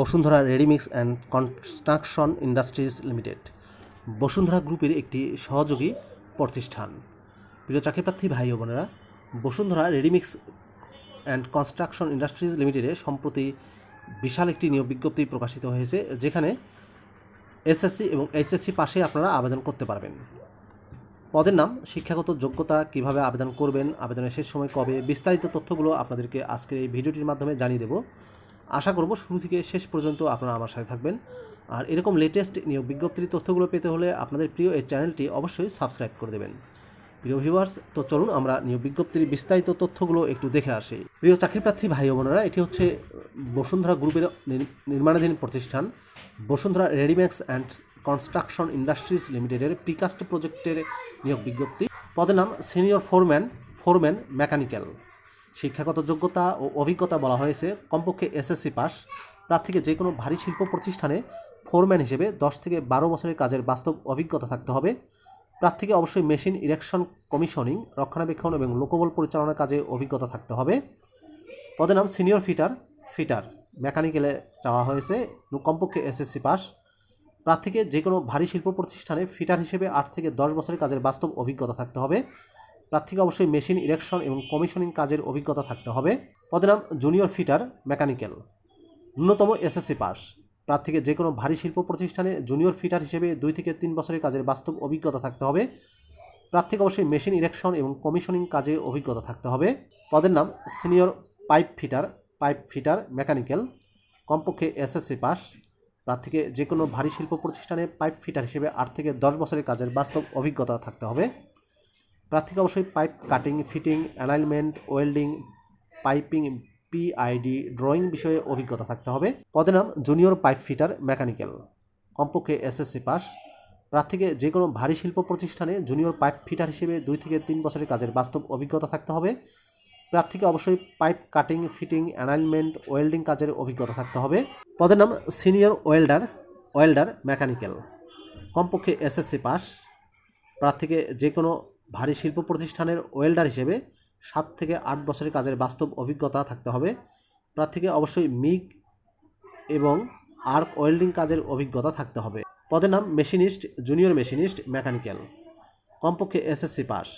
Bashundhara readymix and construction industries limited, Bashundhara গ্রুপের একটি সহযোগী প্রতিষ্ঠান। প্রিয় চাকরিপ্রার্থী ভাই ও বোনেরা, Bashundhara readymix and construction industries লিমিটেডে সম্প্রতি বিশাল একটি নিয়োগ বিজ্ঞপ্তি প্রকাশিত হয়েছে, যেখানে এসএসসি এবং এইচএসসি পাশে আপনারা আবেদন করতে পারবেন। পদের নাম, শিক্ষাগত যোগ্যতা কীভাবে আবেদন করবেন, আবেদনের শেষ সময় কবে, বিস্তারিত তথ্যগুলো আপনাদেরকে আজকের এই ভিডিওটির মাধ্যমে জানিয়ে দেব। আশা করব শুরু থেকে শেষ পর্যন্ত আপনারা আমার সাথে থাকবেন। আর এরকম লেটেস্ট নিয়োগ বিজ্ঞপ্তির তথ্যগুলো পেতে হলে আপনাদের প্রিয় এই চ্যানেলটি অবশ্যই সাবস্ক্রাইব করে দেবেন। প্রিয় ভিউয়ার্স তো চলুন আমরা নিয়োগ বিজ্ঞপ্তির বিস্তারিত তথ্যগুলো একটু দেখে আসি। প্রিয় চাকরিপ্রার্থী ভাই বোনেরা, এটি হচ্ছে বসুন্ধরা গ্রুপের নির্মাণাধীন প্রতিষ্ঠান Bashundhara readymix and construction industries লিমিটেডের পিকাস্ট প্রজেক্টের নিয়োগ বিজ্ঞপ্তি। পদের নাম সিনিয়র ফোরম্যান ফোরম্যান মেকানিক্যাল শিক্ষাগত যোগ্যতা ও অভিজ্ঞতা বলা হয়েছে। কমপক্ষে এসএসসি পাস। প্রার্থীকে যে কোনো ভারী শিল্প প্রতিষ্ঠানে ফোরম্যান হিসেবে দশ থেকে বারো বছরের কাজের বাস্তব অভিজ্ঞতা থাকতে হবে। প্রার্থীকে অবশ্যই মেশিন ইরেকশন, কমিশনিং, রক্ষণাবেক্ষণ এবং লোকবল পরিচালনার কাজে অভিজ্ঞতা থাকতে হবে। পদের নাম সিনিয়র ফিটার ফিটার। মেকানিক্যালে চাওয়া হয়েছে। কমপক্ষে এসএসসি পাস। প্রার্থীকে যে কোনো ভারী শিল্প প্রতিষ্ঠানে ফিটার হিসেবে আট থেকে দশ বছরের কাজের বাস্তব অভিজ্ঞতা থাকতে হবে। প্রার্থীকে অবশ্যই মেশিন ইরেকশন এবং কমিশনিং কাজের অভিজ্ঞতা থাকতে হবে। পদের নাম জুনিয়র ফিটার, মেকানিক্যাল। ন্যূনতম এসএসসি পাস। প্রার্থীকে যে কোনো ভারী শিল্প প্রতিষ্ঠানে জুনিয়র ফিটার হিসেবে দুই থেকে তিন বছরের কাজের বাস্তব অভিজ্ঞতা থাকতে হবে। প্রার্থীকে অবশ্যই মেশিন ইরেকশন এবং কমিশনিং কাজে অভিজ্ঞতা থাকতে হবে। পদের নাম senior pipe fitter pipe fitter, mechanical. কমপক্ষে এসএসসি পাস। প্রার্থীকে যে কোনো ভারী শিল্প প্রতিষ্ঠানে পাইপ ফিটার হিসেবে আট থেকে দশ বছরের কাজের বাস্তব অভিজ্ঞতা থাকতে হবে। প্রার্থীকে অবশ্যই pipe cutting, fitting, alignment, welding, piping, PID, drawing বিষয়ে অভিজ্ঞতা থাকতে হবে। পদের নাম জুনিয়র পাইপ ফিটার, মেকানিক্যাল। কমপক্ষে এসএসসি পাস। প্রার্থীকে যে কোনো ভারী শিল্প প্রতিষ্ঠানে জুনিয়র পাইপ ফিটার হিসেবে দুই থেকে তিন বছরের কাজের বাস্তব অভিজ্ঞতা থাকতে হবে। প্রার্থীকে অবশ্যই pipe cutting, fitting, alignment, welding কাজের অভিজ্ঞতা থাকতে হবে। পদের নাম সিনিয়র ওয়েল্ডার ওয়েল্ডার, মেকানিক্যাল। কমপক্ষে এসএসসি পাস। প্রার্থীকে যে কোনো ভারী শিল্প প্রতিষ্ঠানের ওয়েল্ডার হিসেবে সাত থেকে আট বছরের কাজের বাস্তব অভিজ্ঞতা থাকতে হবে। প্রার্থীকে অবশ্যই মিগ এবং আর্ক ওয়েল্ডিং কাজের অভিজ্ঞতা থাকতে হবে। পদের নাম মেশিনিস্ট, জুনিয়র মেশিনিস্ট, মেকানিক্যাল। কমপক্ষে এসএসসি পাস।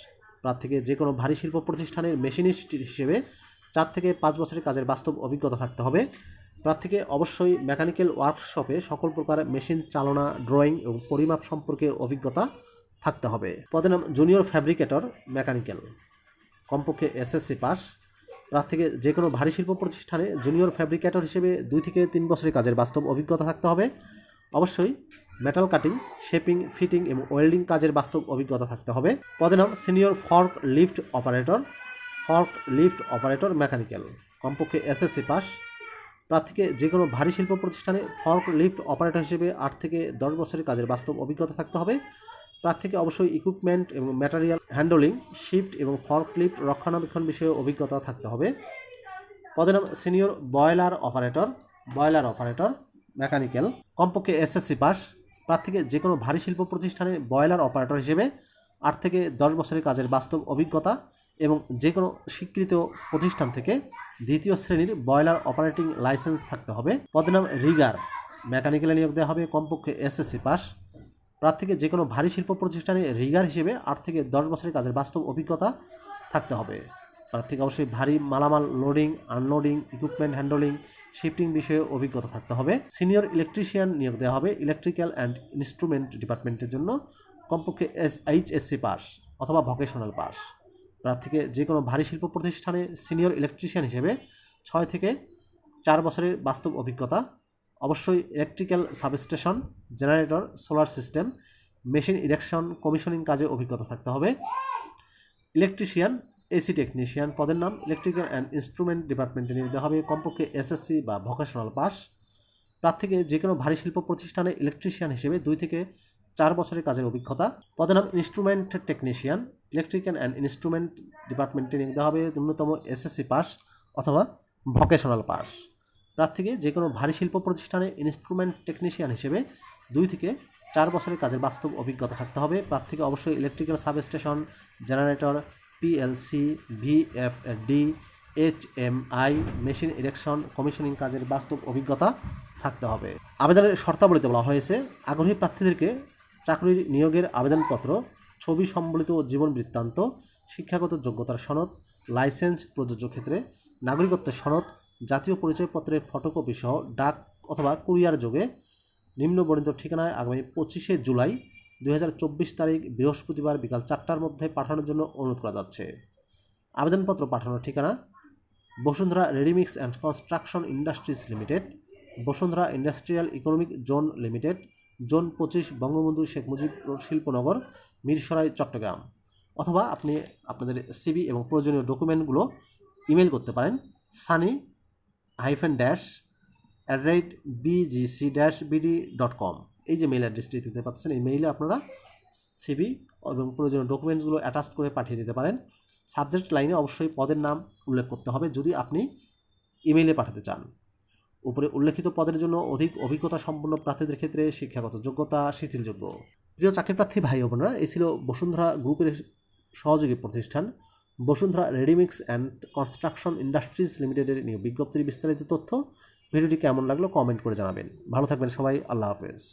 প্রার্থীকে যে কোনো ভারী শিল্প প্রতিষ্ঠানের মেশিনিস্ট হিসেবে চার থেকে পাঁচ বছরের কাজের বাস্তব অভিজ্ঞতা থাকতে হবে। প্রার্থীকে অবশ্যই মেকানিক্যাল ওয়ার্কশপে সকল প্রকার মেশিন চালনা, ড্রয়িং এবং পরিমাপ সম্পর্কে অভিজ্ঞতা থাকতে হবে। পদের নাম জুনিয়র ফ্যাব্রিকেটর মেকানিক্যাল কমপক্ষে এসএসসি পাস প্রার্থীকে যে কোনো ভারী শিল্প প্রতিষ্ঠানে জুনিয়র ফ্যাব্রিকেটর হিসেবে দুই থেকে তিন বছরের কাজের বাস্তব অভিজ্ঞতা থাকতে হবে। অবশ্যই মেটাল কাটিং শেপিং ফিটিং এবং ওয়েল্ডিং কাজের বাস্তব অভিজ্ঞতা থাকতে হবে। পদে নাম senior fork lift operator fork lift operator mechanical কমপক্ষে এসএসসি পাস প্রার্থীকে যে কোনো ভারী শিল্প প্রতিষ্ঠানে ফর্ক লিফট অপারেটর হিসেবে আট থেকে দশ বছরের কাজের বাস্তব অভিজ্ঞতা থাকতে হবে। প্রার্থীকে অবশ্যই ইকুইপমেন্ট এবং ম্যাটেরিয়াল হ্যান্ডলিং শিফট এবং ফর্ক লিফট রক্ষণাবেক্ষণ বিষয়ে অভিজ্ঞতা থাকতে হবে। পদের নাম senior boiler operator boiler operator mechanical কমপক্ষে এসএসসি পাস প্রার্থীকে যে কোনো ভারী শিল্প প্রতিষ্ঠানে বয়লার অপারেটর হিসেবে আট থেকে দশ বছরের কাজের বাস্তব অভিজ্ঞতা এবং যে কোনো স্বীকৃত প্রতিষ্ঠান থেকে দ্বিতীয় শ্রেণির বয়লার অপারেটিং লাইসেন্স থাকতে হবে। পদের নাম রিগার মেকানিক্যালে নিয়োগ দেওয়া হবে। কমপক্ষে এসএসসি পাস প্রার্থীকে যে কোনো ভারী শিল্প প্রতিষ্ঠানে রিগার হিসেবে আট থেকে দশ বছরের কাজের বাস্তব অভিজ্ঞতা থাকতে হবে। প্রার্থীকে অবশ্যই ভারী মালামাল loading unloading equipment handling shifting বিষয়ে অভিজ্ঞতা থাকতে হবে। সিনিয়র ইলেকট্রিশিয়ান নিয়োগ দেওয়া হবে ইলেকট্রিক্যাল অ্যান্ড ইনস্ট্রুমেন্ট ডিপার্টমেন্টের জন্য। কমপক্ষে এস এইচ এইচএসসি পাস অথবা ভোকেশনাল পাস প্রার্থীকে যে কোনো ভারী শিল্প প্রতিষ্ঠানে সিনিয়র ইলেকট্রিশিয়ান হিসেবে ছয় থেকে চার বছরের বাস্তব অভিজ্ঞতা অবশ্যই electrical substation generator solar system machine erection commissioning কাজে অভিজ্ঞতা থাকতে হবে। ইলেকট্রিশিয়ান এসি টেকনিশিয়ান পদের নাম ইলেকট্রিক্যাল অ্যান্ড ইনস্ট্রুমেন্ট ডিপার্টমেন্টে দেওয়া হবে। কমপক্ষে এসএসসি বা ভোকেশনাল পাস প্রার্থীকে যে কোনো ভারী শিল্প প্রতিষ্ঠানে ইলেকট্রিশিয়ান হিসেবে দুই থেকে চার বছরের কাজের অভিজ্ঞতা। পদের নাম instrument technician electrical and instrument ডিপার্টমেন্টে দেওয়া হবে। ন্যূনতম এসএসসি পাস অথবা ভোকেশনাল পাস প্রার্থীকে যে কোনো ভারী শিল্প প্রতিষ্ঠানে ইনস্ট্রুমেন্ট টেকনিশিয়ান হিসেবে দুই থেকে চার বছরের কাজের বাস্তব অভিজ্ঞতা থাকতে হবে। প্রার্থীকে অবশ্যই electrical substation generator PLC VFD H M I machine erection commissioning কাজের বাস্তব অভিজ্ঞতা থাকতে হবে। আবেদনের শর্তাবলীতে বলা হয়েছে, আগ্রহী প্রার্থীদেরকে চাকরির নিয়োগের আবেদনপত্র, ছবি সম্বলিত জীবন বৃত্তান্ত, শিক্ষাগত যোগ্যতার সনদ লাইসেন্স প্রযোজ্য ক্ষেত্রে নাগরিকত্বের সনদ জাতীয় পরিচয়পত্রের ফটোকপি সহ ডাক অথবা কুরিয়ার যোগে নিম্নবর্ণিত ঠিকানায় আগামী পঁচিশে জুলাই দু হাজার চব্বিশ তারিখ বৃহস্পতিবার বিকাল চারটার মধ্যে পাঠানোর জন্য অনুরোধ করা যাচ্ছে। আবেদনপত্র পাঠানোর ঠিকানা Bashundhara readymix and construction industries limited, Bashundhara industrial economic zone limited, zone পঁচিশ বঙ্গবন্ধু শেখ মুজিব শিল্পনগর, মিরসরাই, চট্টগ্রাম। অথবা আপনি আপনাদের সিবি এবং প্রয়োজনীয় ডকুমেন্টগুলো ইমেল করতে পারেন sunny hyphen dash at rate BGC dash BD dot com এই যে মেল অ্যাড্রেসটি দিতে পাচ্ছেন এই মেইলে আপনারা সিবি এবং প্রয়োজনীয় ডকুমেন্টসগুলো অ্যাটাচ করে পাঠিয়ে দিতে পারেন। সাবজেক্ট লাইনে অবশ্যই পদের নাম উল্লেখ করতে হবে যদি আপনি ইমেইলে পাঠাতে চান। উপরে উল্লেখিত পদের জন্য অধিক অভিজ্ঞতা সম্পন্ন প্রার্থীদের ক্ষেত্রে শিক্ষাগত যোগ্যতা শিথিলযোগ্য। প্রিয় চাকরি প্রার্থী ভাই বোনেরা, এই ছিল বসুন্ধরা গ্রুপের সহযোগী প্রতিষ্ঠান। Bashundhara readymix and construction industries লিমিটেডের নিয়ে বিজ্ঞপ্তির বিস্তারিত তথ্য। ভিডিওটি কেমন লাগল কমেন্ট করে জানাবেন। ভালো থাকবেন সবাই। আল্লাহ হাফেজ।